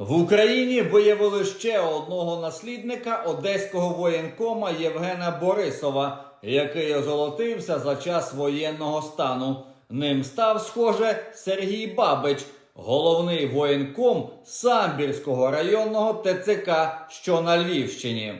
В Україні виявили ще одного наслідника одеського воєнкома Євгена Борисова, який озолотився за час воєнного стану. Ним став, схоже, Сергій Бабич, головний воєнком Самбірського районного ТЦК, що на Львівщині.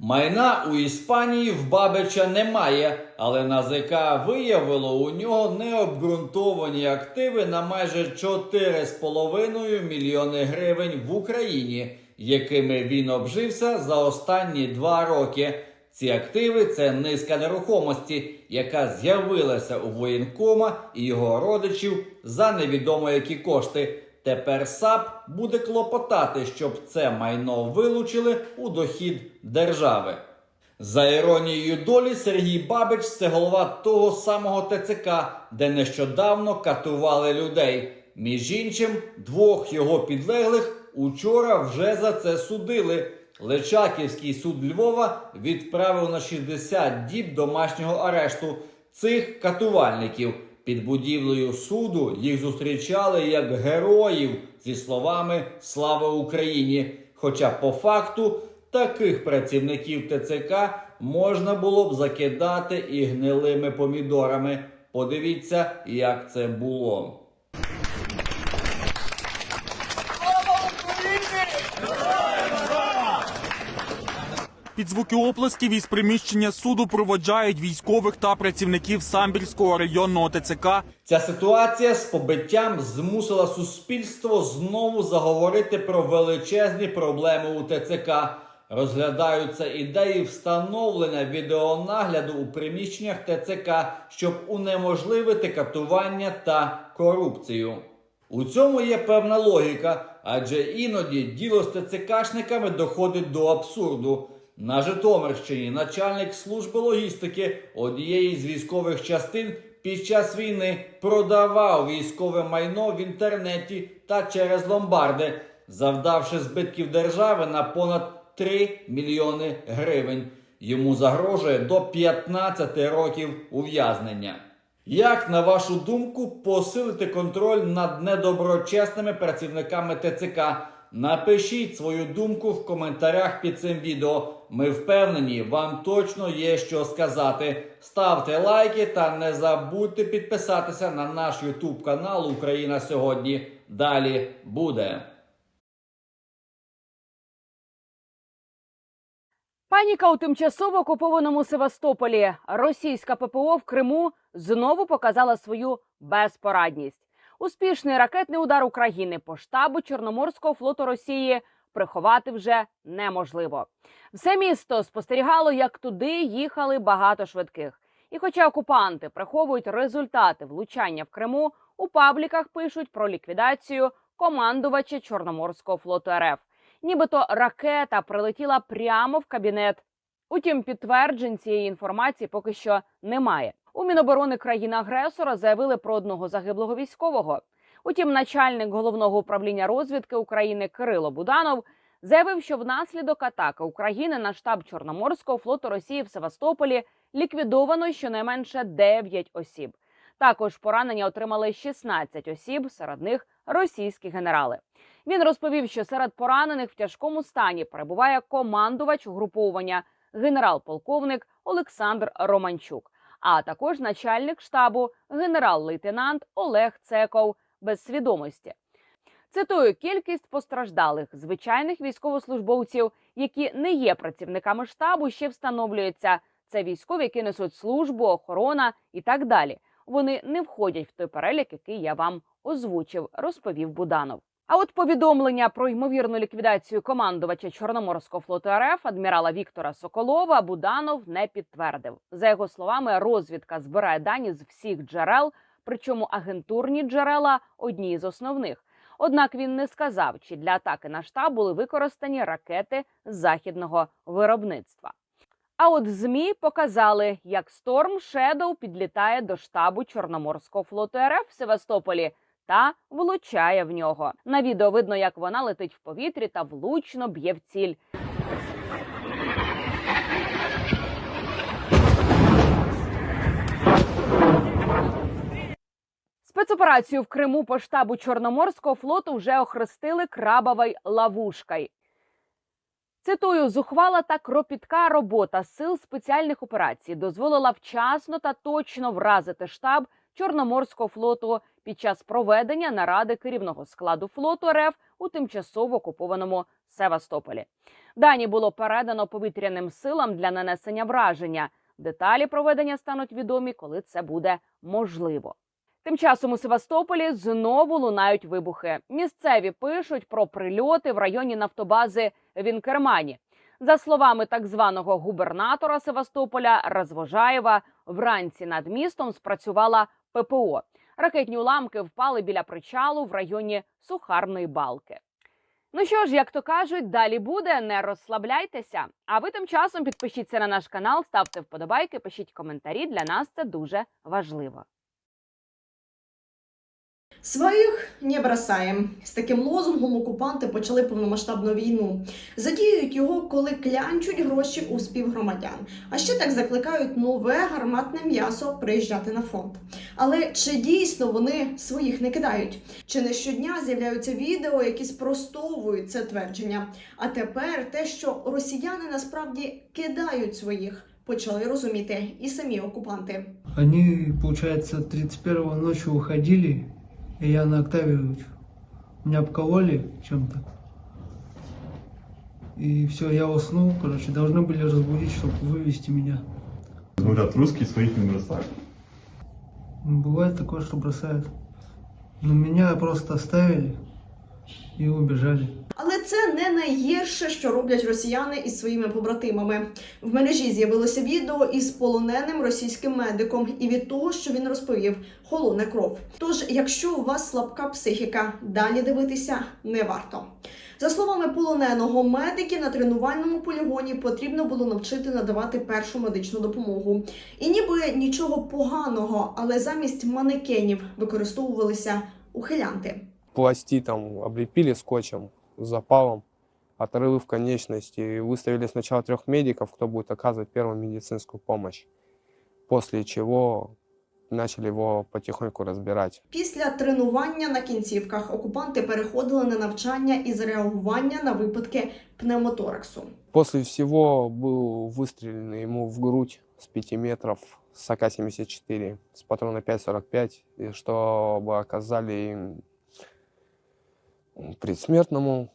Майна у Іспанії в Бабича немає, але НАЗК виявило у нього необґрунтовані активи на майже 4,5 мільйони гривень в Україні, якими він обжився за останні два роки. Ці активи це низка нерухомості, яка з'явилася у воєнкома і його родичів за невідомо які кошти. Тепер САП буде клопотати, щоб це майно вилучили у дохід держави. За іронією долі, Сергій Бабич це голова того самого ТЦК, де нещодавно катували людей. Між іншим, двох його підлеглих учора вже за це судили. Личаківський суд Львова відправив на 60 діб домашнього арешту цих катувальників. Під будівлею суду їх зустрічали як героїв зі словами Слава Україні! Хоча по факту таких працівників ТЦК можна було б закидати і гнилими помідорами. Подивіться, як це було. Під звуки оплесків із приміщення суду проводжають військових та працівників Самбірського районного ТЦК. Ця ситуація з побиттям змусила суспільство знову заговорити про величезні проблеми у ТЦК. Розглядаються ідеї встановлення відеонагляду у приміщеннях ТЦК, щоб унеможливити катування та корупцію. У цьому є певна логіка, адже іноді діло з ТЦКшниками доходить до абсурду. На Житомирщині начальник служби логістики однієї з військових частин під час війни продавав військове майно в інтернеті та через ломбарди, завдавши збитків держави на понад 3 мільйони гривень. Йому загрожує до 15 років ув'язнення. Як, на вашу думку, посилити контроль над недоброчесними працівниками ТЦК? Напишіть свою думку в коментарях під цим відео. Ми впевнені, вам точно є що сказати. Ставте лайки та не забудьте підписатися на наш YouTube канал Україна сьогодні. Далі буде. Паніка у тимчасово окупованому Севастополі. Російська ППО в Криму знову показала свою безпорадність. Успішний ракетний удар України по штабу Чорноморського флоту Росії приховати вже неможливо. Все місто спостерігало, як туди їхали багато швидких. І хоча окупанти приховують результати влучання в Криму, у пабліках пишуть про ліквідацію командувача Чорноморського флоту РФ. Нібито ракета прилетіла прямо в кабінет. Утім, підтверджень цієї інформації поки що немає. У Міноборони країни-агресора заявили про одного загиблого військового. Утім, начальник головного управління розвідки України Кирило Буданов заявив, що внаслідок атаки України на штаб Чорноморського флоту Росії в Севастополі ліквідовано щонайменше 9 осіб. Також поранення отримали 16 осіб, серед них російські генерали. Він розповів, що серед поранених в тяжкому стані перебуває командувач угруповання генерал-полковник Олександр Романчук, а також начальник штабу генерал-лейтенант Олег Цеков без свідомості. Цитую кількість постраждалих звичайних військовослужбовців, які не є працівниками штабу, ще встановлюється. Це військові, які несуть службу, охорона і так далі. Вони не входять в той перелік, який я вам озвучив, розповів Буданов. А от повідомлення про ймовірну ліквідацію командувача Чорноморського флоту РФ адмірала Віктора Соколова Буданов не підтвердив. За його словами, розвідка збирає дані з всіх джерел, причому агентурні джерела одні з основних. Однак він не сказав, чи для атаки на штаб були використані ракети західного виробництва. А от змі показали, як Storm Shadow підлітає до штабу Чорноморського флоту РФ в Севастополі та влучає в нього. На відео видно, як вона летить в повітрі та влучно б'є в ціль. Спецоперацію в Криму по штабу Чорноморського флоту вже охрестили крабовою ловушкою. Цитую, зухвала та кропітка робота сил спеціальних операцій дозволила вчасно та точно вразити штаб Чорноморського флоту під час проведення наради керівного складу флоту РФ у тимчасово окупованому Севастополі. Дані було передано повітряним силам для нанесення враження. Деталі проведення стануть відомі, коли це буде можливо. Тим часом у Севастополі знову лунають вибухи. Місцеві пишуть про прильоти в районі нафтобази в Інкермані. За словами так званого губернатора Севастополя Розвожаєва, вранці над містом спрацювала ППО. Ракетні уламки впали біля причалу в районі Сухарної балки. Ну що ж, як то кажуть, далі буде. Не розслабляйтеся. А ви тим часом підпишіться на наш канал, ставте вподобайки, пишіть коментарі. Для нас це дуже важливо. Своїх не бросаєм. З таким лозунгом окупанти почали повномасштабну війну. Задіюють його, коли клянчуть гроші у співгромадян. А ще так закликають нове гарматне м'ясо приїжджати на фронт. Але чи дійсно вони своїх не кидають? Чи не щодня з'являються відео, які спростовують це твердження? А тепер те, що росіяни насправді кидають своїх, почали розуміти і самі окупанти. Они, получается, 31-го ночью уходили, и я на Октаве меня обкололи чем-то. И все, я уснул, короче, должны были разбудить, чтобы вывести меня. Говорят, русские своих не бросают. Бывает такое, что бросают. Но меня просто оставили и убежали. Це не найгірше, що роблять росіяни із своїми побратимами. В мережі з'явилося відео із полоненим російським медиком, і від того, що він розповів, холоне кров. Тож, якщо у вас слабка психіка, далі дивитися не варто. За словами полоненого, медики на тренувальному полігоні потрібно було навчити надавати першу медичну допомогу. І ніби нічого поганого, але замість манекенів використовувалися ухилянти. пласти там облепили скотчем с запалом, отрыв конечности. И выставили сначала трех медиков, кто будет оказывать первую медицинскую помощь. После чего начали его потихоньку разбирать. Після тренування на кінцівках окупанти переходили на навчання із реагування на випадки пневмотораксу. После всего был выстрелен ему в грудь с 5 метров с АК-74 с патрона 5,45, и чтобы оказали им предсмертному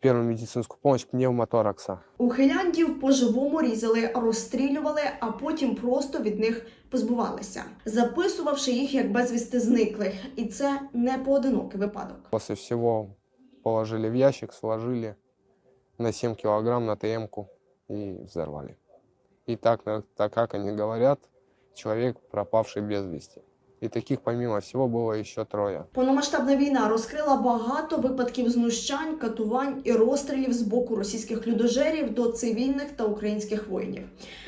первую медицинскую помощь пневмоторакса. Ухиляндів по-живому різали, розстрілювали, а потім просто від них позбувалися, записувавши їх як безвісти зниклих. І це не поодинокий випадок. После всего положили в ящик, сложили на 7 килограмм на ТМ-ку и взорвали. И так, так как они говорят, человек пропавший без вести. И таких, помимо всего, было еще трое. Повномасштабна війна розкрила багато випадків знущань, катувань і розстрілів з боку російських людожерів до цивільних та українських воїнів.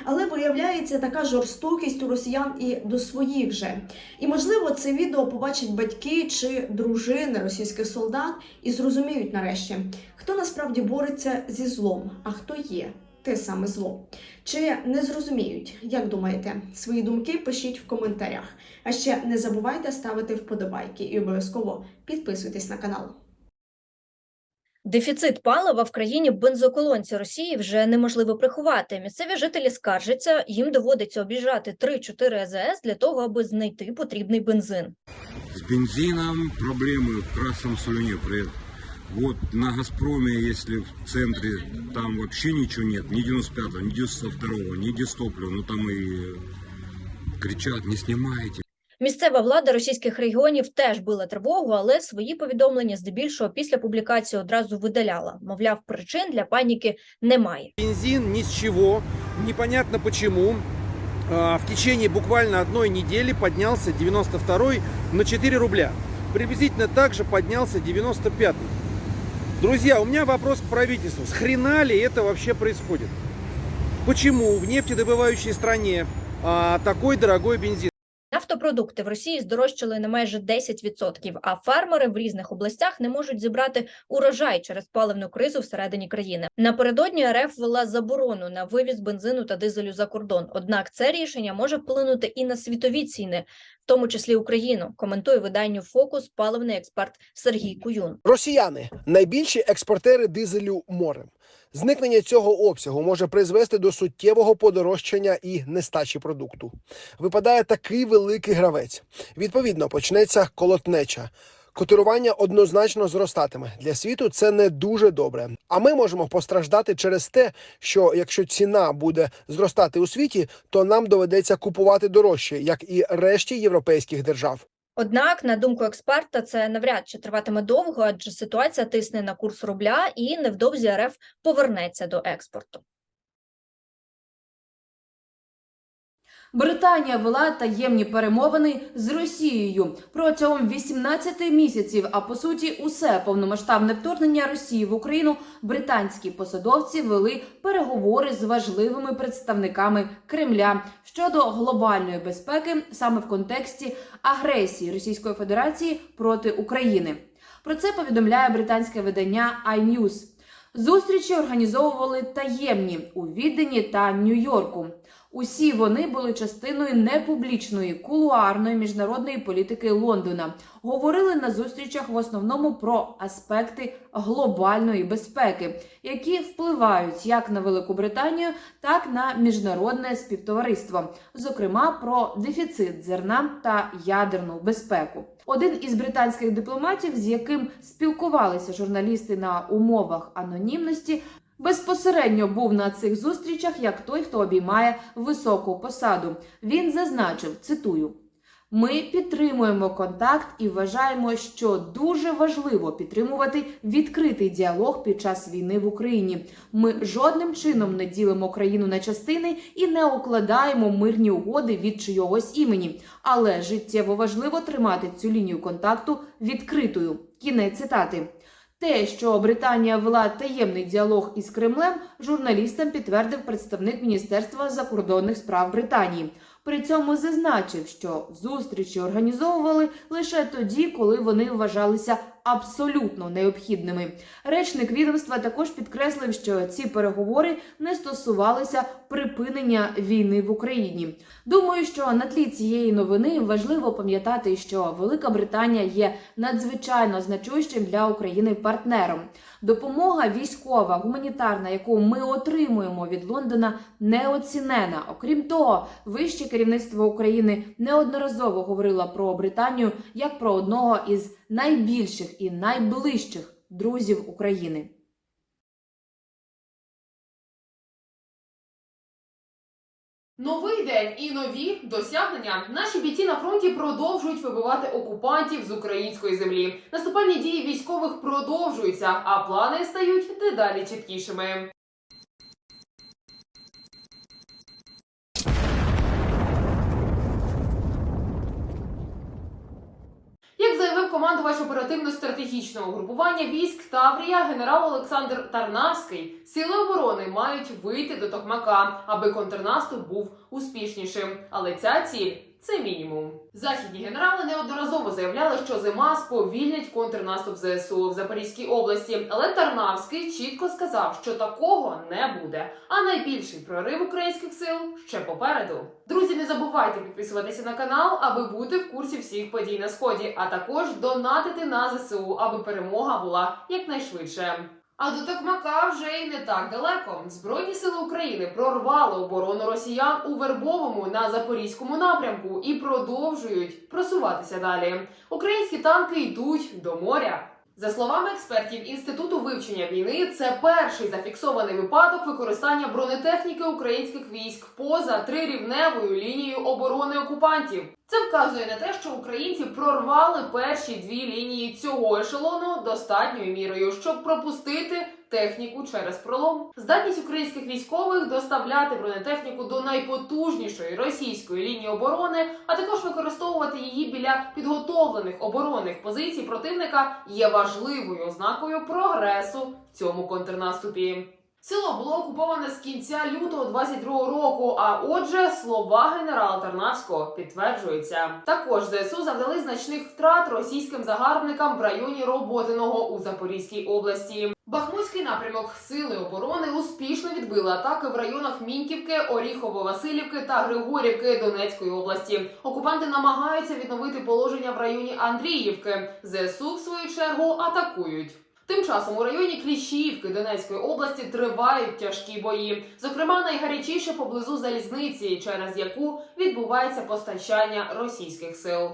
Але виявляється така жорстокість у росіян і до своїх же. І можливо, це відео побачать батьки чи дружини російських солдат і зрозуміють нарешті, хто насправді бореться зі злом, а хто є. Те саме зло. Чи не зрозуміють, як думаєте? Свої думки пишіть в коментарях. А ще не забувайте ставити вподобайки і обов'язково підписуйтесь на канал. Дефіцит палива в країні бензоколонці Росії вже неможливо приховати. Місцеві жителі скаржаться, їм доводиться об'їжджати 3-4 АЗС для того, аби знайти потрібний бензин. С бензином проблемы в Красном Сулине. При- Вот на Газпроме, если в центре, там вообще ничего нет, ни 95-го, ни 92-го, ни дистоплива, ну там и кричат, не снимайте. Місцева влада російських регіонів теж била тривогу, але свої повідомлення здебільшого після публікації одразу видаляла. Мовляв, причин для паніки немає. Бензин ни с чего, непонятно почему. В течение буквально одной недели поднялся 92 на 4 рубля. Приблизительно так же поднялся 95 Друзья, у меня вопрос к правительству. С хрена ли это вообще происходит? Почему в нефтедобывающей стране а, такой дорогой бензин? Нафтопродукти в Росії здорожчали на майже 10%, а фермери в різних областях не можуть зібрати урожай через паливну кризу всередині країни. Напередодні РФ ввела заборону на вивіз бензину та дизелю за кордон. Однак це рішення може вплинути і на світові ціни, в тому числі Україну. Коментує виданню Фокус паливний експерт Сергій Куюн. Росіяни найбільші експортери дизелю морем. Зникнення цього обсягу може призвести до суттєвого подорожчання і нестачі продукту. Випадає такий великий гравець. Відповідно, почнеться колотнеча. Котирування однозначно зростатиме для світу. Це не дуже добре. А ми можемо постраждати через те, що якщо ціна буде зростати у світі, то нам доведеться купувати дорожче, як і решті європейських держав. Однак, на думку експерта, це навряд чи триватиме довго, адже ситуація тисне на курс рубля, і невдовзі РФ повернеться до експорту. Британія вела таємні перемовини з Росією протягом 18 місяців. А по суті, усе повномасштабне вторгнення Росії в Україну британські посадовці вели переговори з важливими представниками Кремля щодо глобальної безпеки саме в контексті агресії Російської Федерації проти України. Про це повідомляє британське видання iNews. Зустрічі організовували таємні у Відені та Нью-Йорку. Усі вони були частиною непублічної кулуарної міжнародної політики Лондона. Говорили на зустрічах в основному про аспекти глобальної безпеки, які впливають як на Велику Британію, так і на міжнародне співтовариство, зокрема про дефіцит зерна та ядерну безпеку. Один із британських дипломатів, з яким спілкувалися журналісти на умовах анонімності, безпосередньо був на цих зустрічах як той, хто обіймає високу посаду. Він зазначив, цитую. Ми підтримуємо контакт і вважаємо, що дуже важливо підтримувати відкритий діалог під час війни в Україні. Ми жодним чином не ділимо країну на частини і не укладаємо мирні угоди від чийогось імені. Але життєво важливо тримати цю лінію контакту відкритою. Кінець цитати. Те, що Британія вела таємний діалог із Кремлем, журналістам підтвердив представник Міністерства закордонних справ Британії. При цьому зазначив, що зустрічі організовували лише тоді, коли вони вважалися абсолютно необхідними. Речник відомства також підкреслив, що ці переговори не стосувалися припинення війни в Україні. Думаю, що на тлі цієї новини важливо пам'ятати, що Велика Британія є надзвичайно значущим для України партнером. Допомога військова, гуманітарна, яку ми отримуємо від Лондона, неоцінена. Окрім того, вище керівництво України неодноразово говорило про Британію як про одного із найбільших і найближчих друзів України. Новий день і нові досягнення. Наші бійці на фронті продовжують вибивати окупантів з української землі. Наступальні дії військових продовжуються, а плани стають дедалі чіткішими. Командувач оперативно-стратегічного групування військ Таврія генерал Олександр Тарнавський, сили оборони мають вийти до Токмака, аби контрнаступ був успішнішим. Але ця ціль це мінімум. Західні генерали неодноразово заявляли, що зима сповільнить контрнаступ ЗСУ в Запорізькій області. Але Тарнавський чітко сказав, що такого не буде. А найбільший прорив українських сил ще попереду. Друзі, не забувайте підписуватися на канал, аби бути в курсі всіх подій на сході, а також донатити на ЗСУ, аби перемога була якнайшвидше. А до Токмака вже й не так далеко. Збройні сили України прорвали оборону росіян у Вербовому на запорізькому напрямку і продовжують просуватися далі. Українські танки йдуть до моря. За словами експертів Інституту вивчення війни, це перший зафіксований випадок використання бронетехніки українських військ поза трирівневою лінією оборони окупантів. Це вказує на те, що українці прорвали перші дві лінії цього ешелону достатньою мірою, щоб пропустити техніку через пролом. Здатність українських військових доставляти бронетехніку до найпотужнішої російської лінії оборони, а також використовувати її біля підготовлених оборонних позицій противника є важливою ознакою прогресу в цьому контрнаступі. Село було окуповане з кінця лютого 22 року. А отже, слова генерала Тарнавського підтверджуються. Також ЗСУ завдали значних втрат російським загарбникам в районі Роботиного у Запорізькій області. Бахмутський напрямок сили оборони успішно відбили атаки в районах Міньківки, Оріхово-Василівки та Григорівки Донецької області. Окупанти намагаються відновити положення в районі Андріївки. ЗСУ, в свою чергу, атакують. Тим часом у районі Кліщівки Донецької області тривають тяжкі бої. Зокрема, найгарячіше поблизу залізниці, через яку відбувається постачання російських сил.